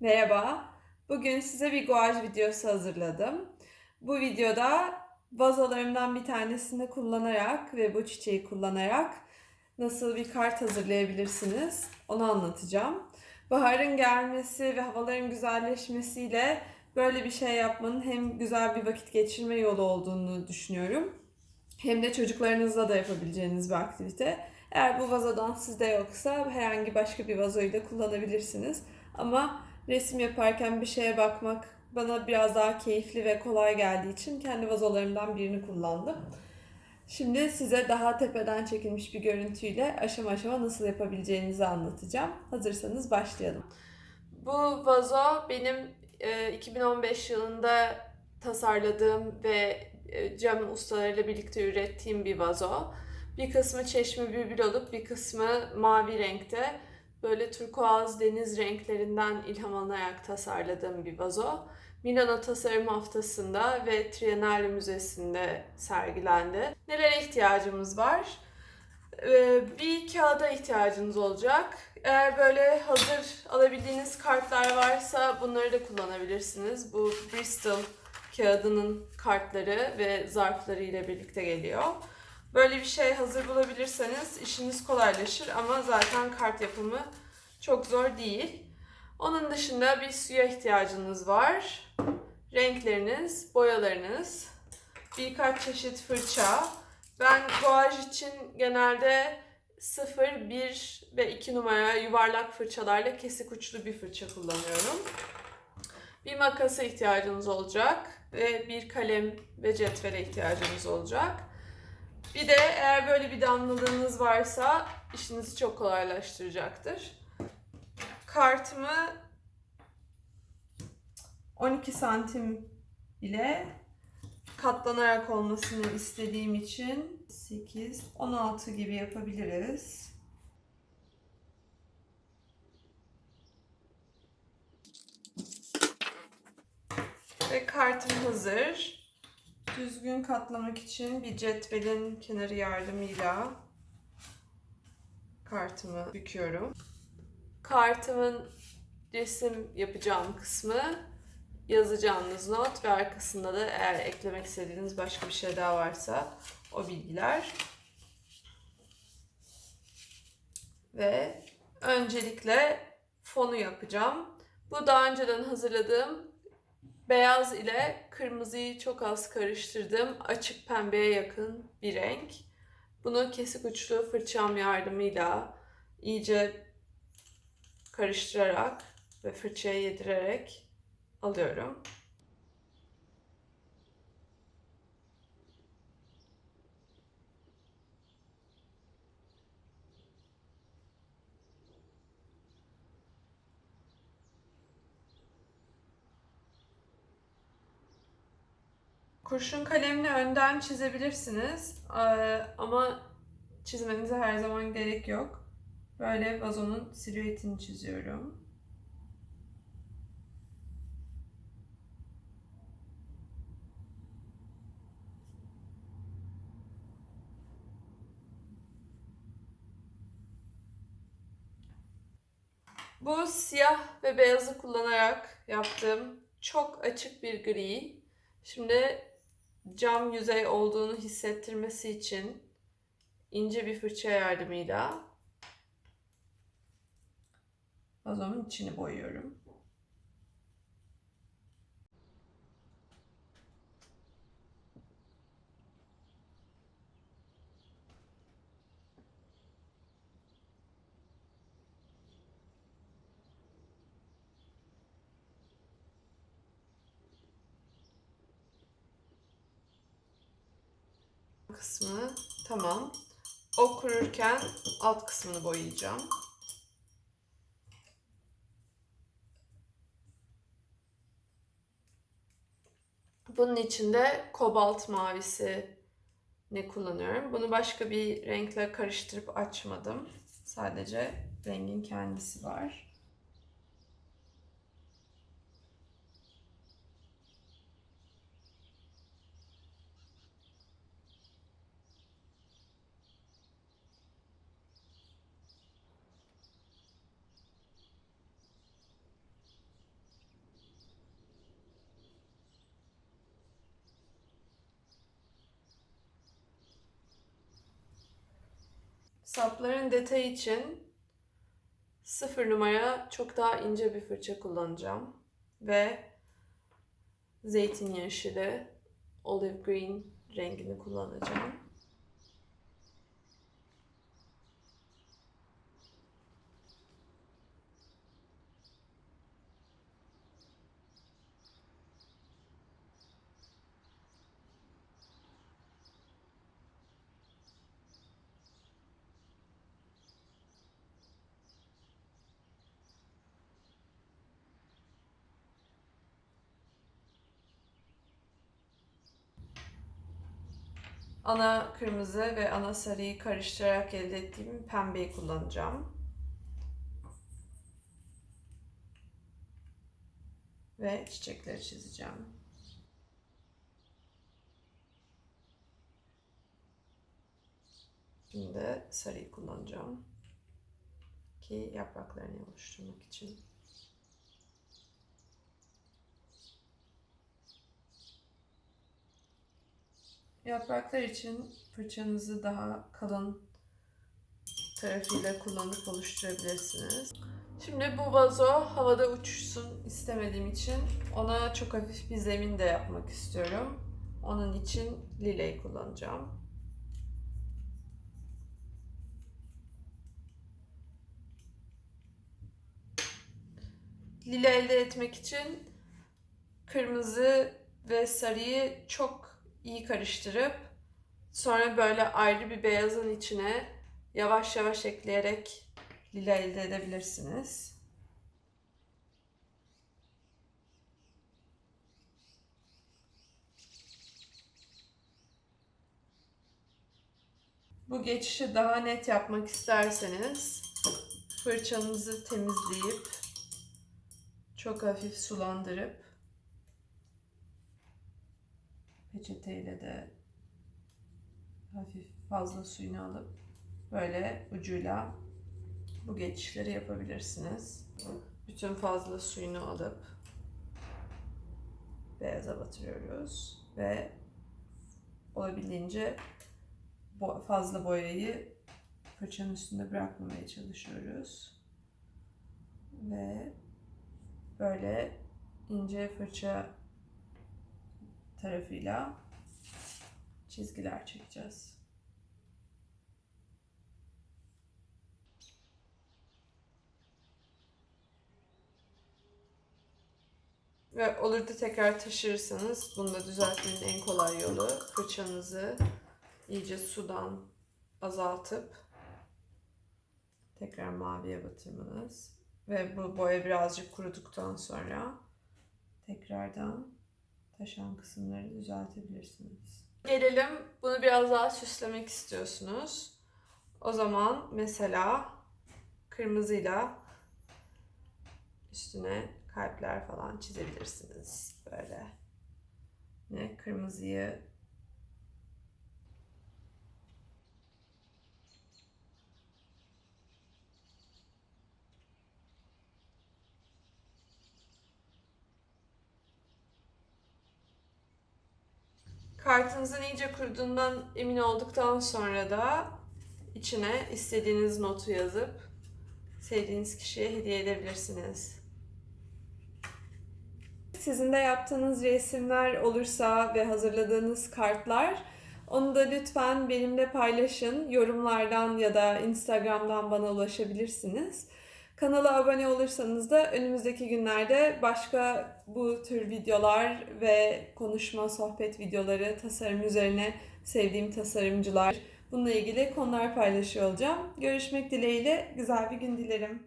Merhaba. Bugün size bir guaj videosu hazırladım. Bu videoda vazolarımdan bir tanesini kullanarak ve bu çiçeği kullanarak nasıl bir kart hazırlayabilirsiniz onu anlatacağım. Baharın gelmesi ve havaların güzelleşmesiyle böyle bir şey yapmanın hem güzel bir vakit geçirme yolu olduğunu düşünüyorum. Hem de çocuklarınızla da yapabileceğiniz bir aktivite. Eğer bu vazodan sizde yoksa herhangi başka bir vazoyu da kullanabilirsiniz. Ama resim yaparken bir şeye bakmak bana biraz daha keyifli ve kolay geldiği için kendi vazolarımdan birini kullandım. Şimdi size daha tepeden çekilmiş bir görüntüyle aşama aşama nasıl yapabileceğinizi anlatacağım. Hazırsanız başlayalım. Bu vazo benim e, 2015 yılında tasarladığım ve e, cam ustalarıyla birlikte ürettiğim bir vazo. Bir kısmı çeşme bülbül olup bir kısmı mavi renkte böyle turkuaz deniz renklerinden ilham alınarak tasarladığım bir vazo. Milano Tasarım Haftası'nda ve Triennale Müzesi'nde sergilendi. Nelere ihtiyacımız var? Ee, Bir kağıda ihtiyacınız olacak. Eğer böyle hazır alabildiğiniz kartlar varsa bunları da kullanabilirsiniz. Bu Bristol kağıdının kartları ve zarfları ile birlikte geliyor. Böyle bir şey hazır bulabilirseniz işiniz kolaylaşır ama zaten kart yapımı çok zor değil. Onun dışında bir suya ihtiyacınız var. Renkleriniz, boyalarınız, birkaç çeşit fırça. Ben guaj için genelde 0, 1 ve 2 numara yuvarlak fırçalarla kesik uçlu bir fırça kullanıyorum. Bir makasa ihtiyacınız olacak ve bir kalem ve cetvele ihtiyacınız olacak. Bir de eğer böyle bir damlalığınız varsa işinizi çok kolaylaştıracaktır. Kartımı 12 santim ile katlanarak olmasını istediğim için 8, 16 gibi yapabiliriz. Ve kartım hazır. Düzgün katlamak için bir cetvelin kenarı yardımıyla kartımı büküyorum. Kartımın resim yapacağım kısmı yazacağınız not ve arkasında da eğer eklemek istediğiniz başka bir şey daha varsa o bilgiler. Ve öncelikle fonu yapacağım. Bu daha önceden hazırladığım beyaz ile kırmızıyı çok az karıştırdım. Açık pembeye yakın bir renk. Bunu kesik uçlu fırçam yardımıyla iyice karıştırarak ve fırçaya yedirerek alıyorum. Kurşun kalemle önden çizebilirsiniz Ee, ama çizmenize her zaman gerek yok. Böyle vazonun silüetini çiziyorum. Bu siyah ve beyazı kullanarak yaptığım çok açık bir gri. Şimdi cam yüzey olduğunu hissettirmesi için ince bir fırça yardımıyla vazomun içini boyuyorum. Kısmı tamam. O alt kısmını boyayacağım. Bunun için de kobalt mavisi ne kullanıyorum. Bunu başka bir renkle karıştırıp açmadım. Sadece rengin kendisi var. Sapların detayı için sıfır numara çok daha ince bir fırça kullanacağım. Ve zeytin yeşili, olive green rengini kullanacağım. Ana kırmızı ve ana sarıyı karıştırarak elde ettiğim pembeyi kullanacağım. Ve çiçekleri çizeceğim. Şimdi sarıyı kullanacağım. Ki yapraklarını oluşturmak için. Yapraklar için fırçanızı daha kalın tarafıyla kullanıp oluşturabilirsiniz. Şimdi bu vazo havada uçuşsun istemediğim için ona çok hafif bir zemin de yapmak istiyorum. Onun için lileyi kullanacağım. Lile elde etmek için kırmızı ve sarıyı çok iyi karıştırıp sonra böyle ayrı bir beyazın içine yavaş yavaş ekleyerek lila elde edebilirsiniz. Bu geçişi daha net yapmak isterseniz fırçanızı temizleyip çok hafif sulandırıp peçeteyle de hafif fazla suyunu alıp böyle ucuyla bu geçişleri yapabilirsiniz. Bütün fazla suyunu alıp beyaza batırıyoruz ve olabildiğince fazla boyayı fırçanın üstünde bırakmamaya çalışıyoruz. Ve böyle ince fırça tarafıyla çizgiler çekeceğiz. Ve olur da tekrar taşırırsanız bunu da düzeltmenin en kolay yolu fırçanızı iyice sudan azaltıp tekrar maviye batırmanız. Ve bu boya birazcık kuruduktan sonra tekrardan taşan kısımları düzeltebilirsiniz. Gelelim bunu biraz daha süslemek istiyorsunuz. O zaman mesela kırmızıyla üstüne kalpler falan çizebilirsiniz böyle. Ne kırmızıyı Kartınızın iyice kuruduğundan emin olduktan sonra da içine istediğiniz notu yazıp sevdiğiniz kişiye hediye edebilirsiniz. Sizin de yaptığınız resimler olursa ve hazırladığınız kartlar onu da lütfen benimle paylaşın. Yorumlardan ya da Instagram'dan bana ulaşabilirsiniz. Kanala abone olursanız da önümüzdeki günlerde başka bu tür videolar ve konuşma, sohbet videoları, tasarım üzerine sevdiğim tasarımcılar, bununla ilgili konular paylaşıyor olacağım. Görüşmek dileğiyle güzel bir gün dilerim.